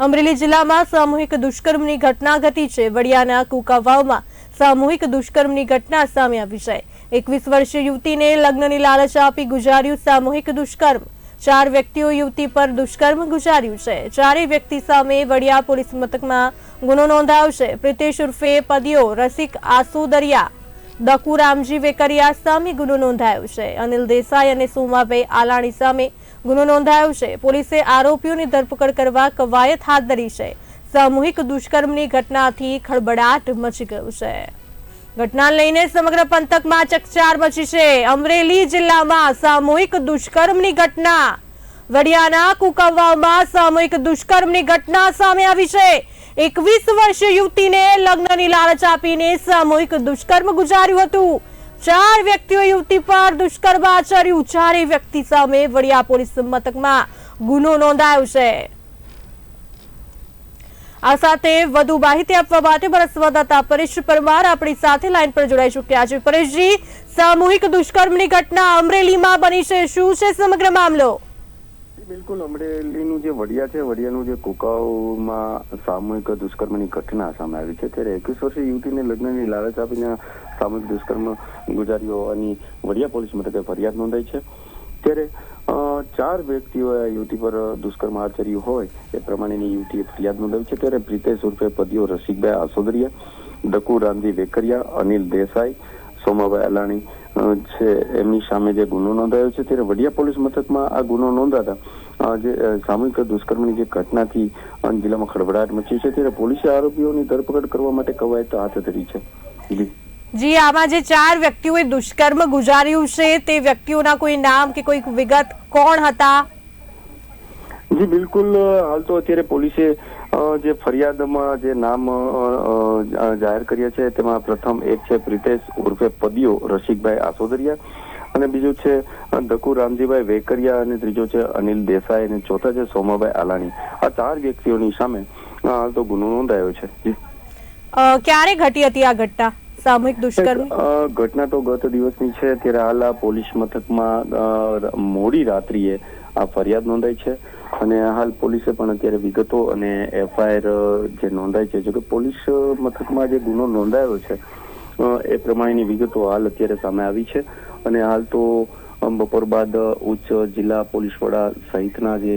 અમરેલી જિલ્લામાં સામૂહિક દુષ્કર્મની ઘટના ઘટી છે. વડિયાના કુકાવાવમાં સામૂહિક દુષ્કર્મની ઘટના સામે આવી છે. એકવીસ વર્ષીય યુવતીને લગ્નની લાલચ આપી ગુજાર્યું સામૂહિક દુષ્કર્મ. ચાર વ્યક્તિઓ યુવતી પર દુષ્કર્મ ગુજાર્યું છે. ચારેય વ્યક્તિ સામે વડિયા પોલીસ મથકમાં ગુનો નોંધાયો છે. પ્રિતેશ ઉર્ફે પદિયો રસિક આસુદરિયા દકુ રામજી વેકરિયા સામે ગુનો નોંધાયો છે. અનિલ દેસાઈ અને સોમાભાઈ આલાણી સામે ગુનો નોંધાયો છે. પોલીસે આરોપીઓની ધરપકડ કરવા કવાયત હાથ ધરી છે. સામૂહિક દુષ્કર્મની ઘટનાથી ખળબડાટ મચી ગયો છે. ઘટનાને લઈને સમગ્ર પંથકમાં ચકચાર મચી છે. અમરેલી જિલ્લામાં સામૂહિક દુષ્કર્મની ઘટના. વડિયાના કુકવવામાં સામૂહિક દુષ્કર્મની ઘટના સામે આવી છે. એકવીસ વર્ષીય યુવતીને લગ્નની લાલચ આપીને સામૂહિક દુષ્કર્મ ગુજાર્યું હતું. ચાર વ્યક્તિઓ યુવતી પર દુષ્કર્મ આચર્યું ચારેય. વ્યક્તિ સામે વડિયા પોલીસ મથકમાં ગુનો નોંધાયો છે. આ સાથે વધુ માહિતી આપવા માટે મારા સંવાદદાતા પરેશ પરમાર આપણી સાથે લાઈન પર જોડાઈ ચૂક્યા છે. પરેશજી, સામૂહિક દુષ્કર્મની ઘટના અમરેલીમાં બની છે. શું છે સમગ્ર મામલો? બિલકુલ. અમરેલીનું જે વડિયા છે, વડિયાનું જે કુકાઓમાં સામૂહિક દુષ્કર્મની ઘટના સામે આવી છે. ત્યારે એકવીસ વર્ષીય યુવતીને લગ્નની લાલચ આપીને સામૂહિક દુષ્કર્મ ગુજાર્યો હોવાની વડિયા પોલીસ મથકે ફરિયાદ નોંધાઈ છે. ત્યારે ચાર વ્યક્તિઓએ આ યુવતી પર દુષ્કર્મ આચર્યું હોય એ પ્રમાણેની યુવતીએ ફરિયાદ નોંધાવી છે. ત્યારે પ્રિતેશ ઉર્ફે પદીઓ રસિકભાઈ આસોદરિયા દકુ રામજી વેકરિયા, અનિલ દેસાઈ સોમાભાઈ અલાણી છે એમની સામે જે ગુનો નોંધાયો છે ત્યારે વડિયા પોલીસ મથકમાં આ ગુનો નોંધાતા જે સામૂહિક દુષ્કર્મની જે ઘટનાથી જિલ્લામાં ખળભળાટ મચી છે ત્યારે પોલીસે આરોપીઓની ધરપકડ કરવા માટે કવાયત હાથ ધરી છે. જી. જી આમાં જે ચાર વ્યક્તિઓએ દુષ્કર્મ ગુજાર્યું છે તે વ્યક્તિઓના કોઈ નામ કે કોઈ વિગત કોણ હતા? જી બિલકુલ હાલ તો અત્યારે પોલીસે જે ફરિયાદમાં જે નામ જાહેર કર્યા છે, તેમાં પ્રથમ એક છે પ્રિતેશ ઉર્ફે પદિયો રસિકભાઈ આસોદરિયા અને બીજું છે દકુ રામજીભાઈ વેકરિયા અને ત્રીજો છે અનિલ દેસાઈ અને ચોથા છે સોમાભાઈ આલાણી. આ ચાર વ્યક્તિઓની સામે હાલ તો ગુનો નોંધાયો છે. ક્યારે ઘટી હતી આ ઘટના? સામૂહિક દુષ્કર્મ? ઘટના તો ગત દિવસની છે. ત્યારે હાલ આ પોલીસ મથકમાં મોડી રાત્રિએ આ ફરિયાદ નોંધાઈ છે. અને હાલ પોલીસે પણ અત્યારે વિગતો અને એફઆઈઆર જે નોંધાઈ છે જો કે પોલીસ મથકમાં જે ગુનો નોંધાયો છે એ પ્રમાણેની વિગતો હાલ અત્યારે સામે આવી છે. અને હાલ તો બપોર બાદ ઉચ્ચ જિલ્લા પોલીસ વડા સહિતના જે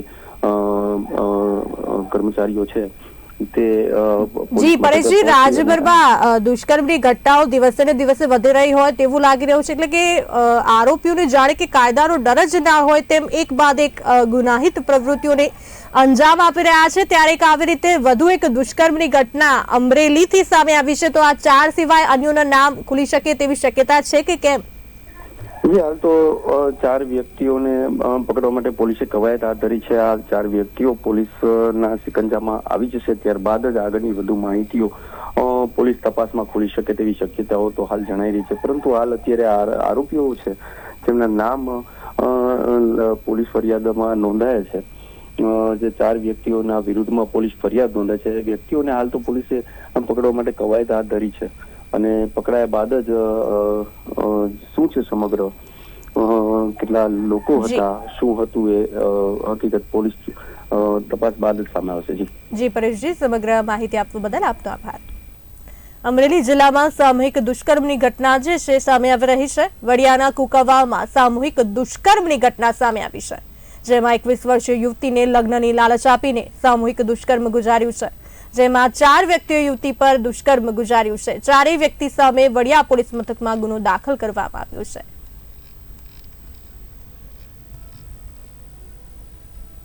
કર્મચારીઓ છે તે અ, જી પરેશજી રાજભરમાં દુષ્કર્મની ઘટનાઓ દિવસે ને દિવસે વધી રહી હોય તેવું લાગી રહ્યું છે. એટલે કે આરોપીઓને જાણે કે કાયદાનો ડર જ ના હોય તેમ એક બાદ એક ગુનાહિત પ્રવૃત્તિઓને અંજામ આપી રહ્યા છે. ત્યારે એક આવી રીતે વધુ એક દુષ્કર્મની ઘટના અમરેલીથી સામે આવી છે. તો આ ચાર સિવાય અન્યોના નામ ખુલી શકે તેવી શક્યતા છે કે કેમ? જી, હાલ તો ચાર વ્યક્તિઓને પકડવા માટે પોલીસે કવાયત હાથ ધરી છે. આ ચાર વ્યક્તિઓ પોલીસના સિકંજામાં આવી જશે. ત્યારબાદ જ આગળની વધુ માહિતીઓ પોલીસ તપાસમાં ખુલી શકે તેવી શક્યતાઓ તો હાલ જણાઈ રહી છે. પરંતુ હાલ અત્યારે આરોપીઓ છે તેમના નામ પોલીસ ફરિયાદમાં નોંધાયા છે. જે ચાર વ્યક્તિઓના વિરુદ્ધમાં પોલીસ ફરિયાદ નોંધાય છે. વ્યક્તિઓને હાલ તો પોલીસે પકડવા માટે કવાયત હાથ ધરી છે. અને પકડાયા બાદ જ શું છે સમગ્ર? કેટલા લોકો હતા? શું હતું એ હકીકત પોલીસ તપાસ બાદ જ સામે આવશે. જી. જી પરેશજી સમગ્ર માહિતી આપવા બદલ આપનો આભાર. અમરેલી જિલ્લામાં સામૂહિક દુષ્કર્મની ઘટના જે છે સામે આવી રહી છે. વડિયાના કુકવામાં સામૂહિક દુષ્કર્મની ઘટના સામે આવી છે. જેમાં એકવીસ વર્ષીય યુવતીને લગ્નની લાલચ આપીને સામૂહિક દુષ્કર્મ ગુજાર્યું છે. જેમાં ચાર વ્યક્તિઓ યુવતી પર દુષ્કર્મ ગુજાર્યું છે. ચારેય વ્યક્તિ સામે વડિયા પોલીસ મથકમાં ગુનો દાખલ કરવામાં આવ્યો છે.